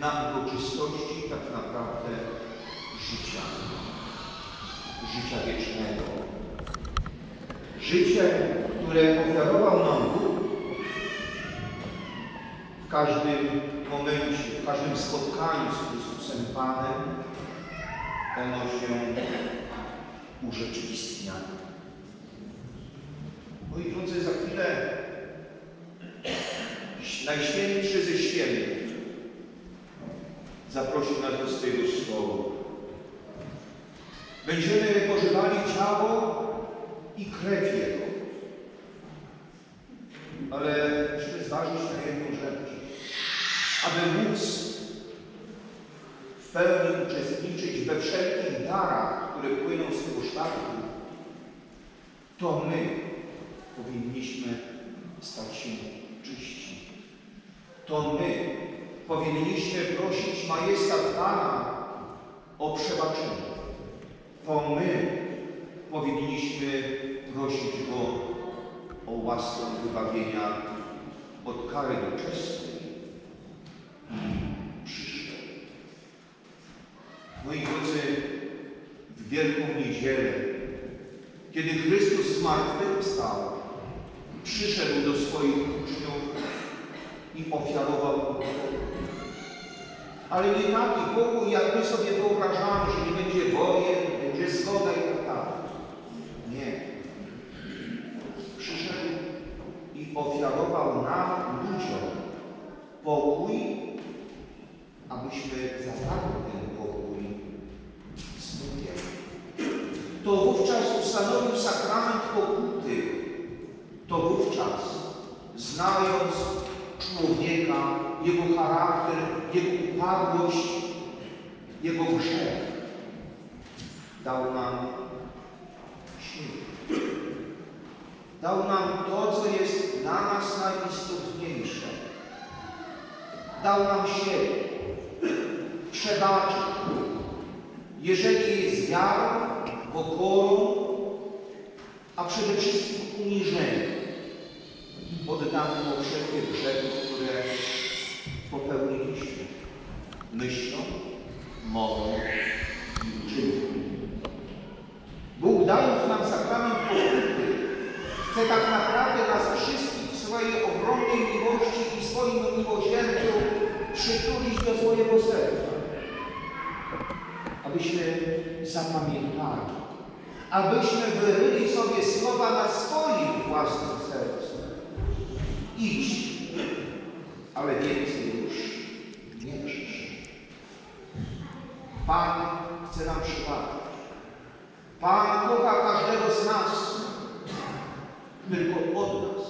na uroczystości tak naprawdę życia, życia wiecznego. Życie, które ofiarował nam Bóg w każdym momencie, w każdym spotkaniu z Chrystusem Panem, ono się urzeczywistnia. Moi drodzy, za chwilę Najświętszy ze świętych zaprosił nas do swojego stołu. Będziemy pożywali ciało i krew Jego. Ale musimy zważyć na jedną rzecz. Aby móc w pełni uczestniczyć we wszelkich darach, które płyną z tego sztatku, to my powinniśmy stać się czyści. To my powinniśmy prosić majestat Pana o przebaczenie. To my powinniśmy prosić Go o łaskę wybawienia od kary doczesnej i przyszłej. Moi drodzy, w Wielką Niedzielę, kiedy Chrystus zmartwychwstał, przyszedł do swoich uczniów i ofiarował pokój. Ale nie taki pokój, jak my sobie wyobrażamy, że nie będzie wojen, będzie zgoda i tak dalej. Nie. Przyszedł i ofiarował nam, ludziom, pokój, abyśmy zawarli ten pokój z Bogiem. To wówczas ustanowił sakrament pokuty. To wówczas, znając człowieka, jego charakter, jego upadłość, jego grzech, dał nam śmierć. Dał nam to, co jest dla nas najistotniejsze. Dał nam siebie. Przebaczył. Jeżeli jest wiarą, pokorą, a przede wszystkim uniżeniem, oddamy mu wszelkie grzechy, które popełniliśmy myślą, mową i uczynkiem. Bóg dając nam sakrament pokuty, chce tak naprawdę nas wszystkich w swojej ogromnej miłości i swoim miłosierdziu przytulić do swojego serca. Abyśmy zapamiętali, abyśmy wyryli sobie słowa na swoim własnym sercu. Idź, ale więcej już nie grzesz. Pan chce nam przybawić. Pan kocha każdego z nas, tylko od nas,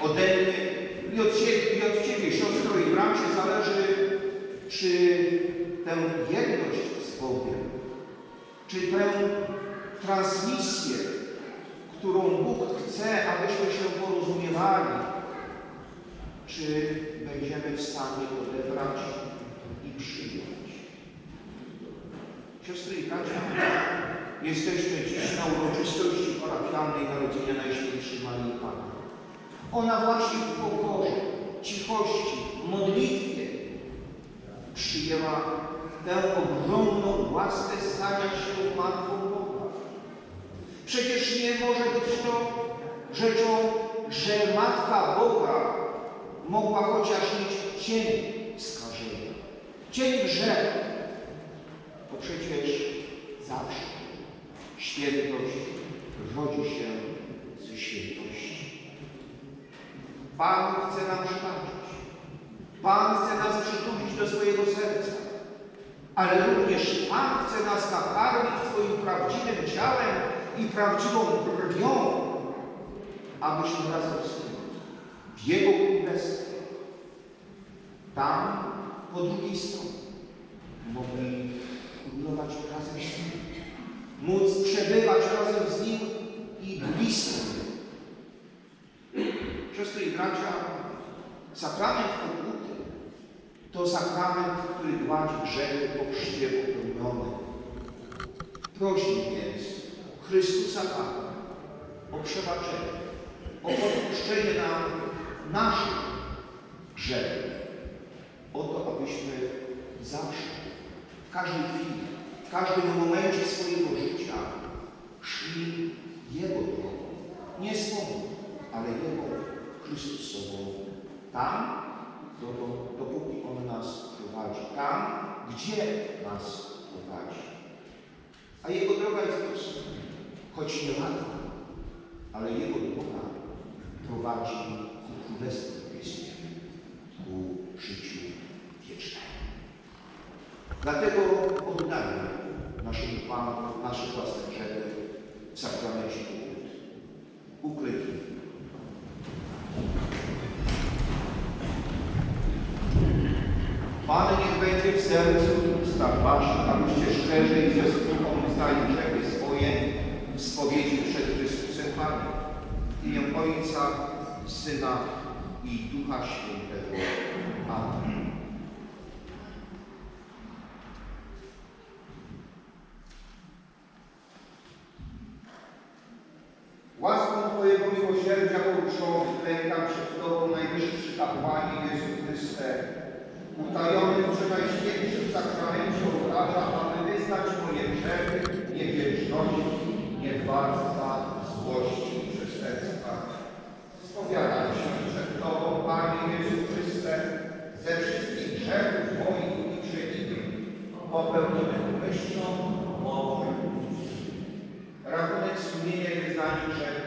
ode mnie i od Ciebie, i od Ciebie siostro i bracie, zależy, czy tę jedność z Bogiem, czy tę transmisję, którą Bóg chce, abyśmy się porozumiewali, czy będziemy w stanie odebrać i przyjąć. Siostry i bracia, jesteśmy dziś na uroczystości parafialnej Narodzenia Najświętszej Marii Panny. Ona właśnie w pokorze, cichości, modlitwie przyjęła tę ogromną łaskę stania się Matką Boga. Przecież nie może być to rzeczą, że Matka Boga mogła chociaż mieć cień skażenia, cień grzechu. Bo przecież zawsze świętość rodzi się ze świętości. Pan chce nam przebaczyć. Pan chce nas przytulić do swojego serca ale również Pan chce nas nakarmić swoim prawdziwym ciałem i prawdziwą brwią, abyśmy razem z Nim w Jego Królestwie, tam po drugiej stronie, mogli budować razem z Nim, móc przebywać razem z Nim i blisko. Przez to i bracia, sakrament który gładzi grzechy po chrzcie popełnione. Prosimy więc Chrystusa Pana o przebaczenie, o odpuszczenie nam naszych grzechów, o to, abyśmy zawsze, w każdej chwili, w każdym momencie swojego życia szli Jego drogą, nie swą, ale Jego Chrystusową. Tam, dopóki On nas prowadzi. Tam, gdzie nas prowadzi. A Jego droga jest prosta, choć nie łatwa, ale Jego droga prowadzi ku Królestwu Niebieskim, ku życiu wiecznemu. Dlatego oddajmy naszemu Panu nasze własne grzechy w sakramencie pokuty. Uklęknijmy. Pan niech będzie w sercu i ustach waszych, abyście szczerze i ze skutką uznali grzechy swoje w spowiedzi przed Chrystusem Panem. W imię Ojca, Syna i Ducha Świętego. Amen. Ołtarza, aby wyznać moje grzechy, niewdzięczności, niedbalstwa, złości przestępstwa. Spowiadam się przed Tobą, Panie Jezu Chryste, ze wszystkich grzechów moich i przewinień, popełnionych myślą, mową Rachunek sumienia i wyznanie grzechów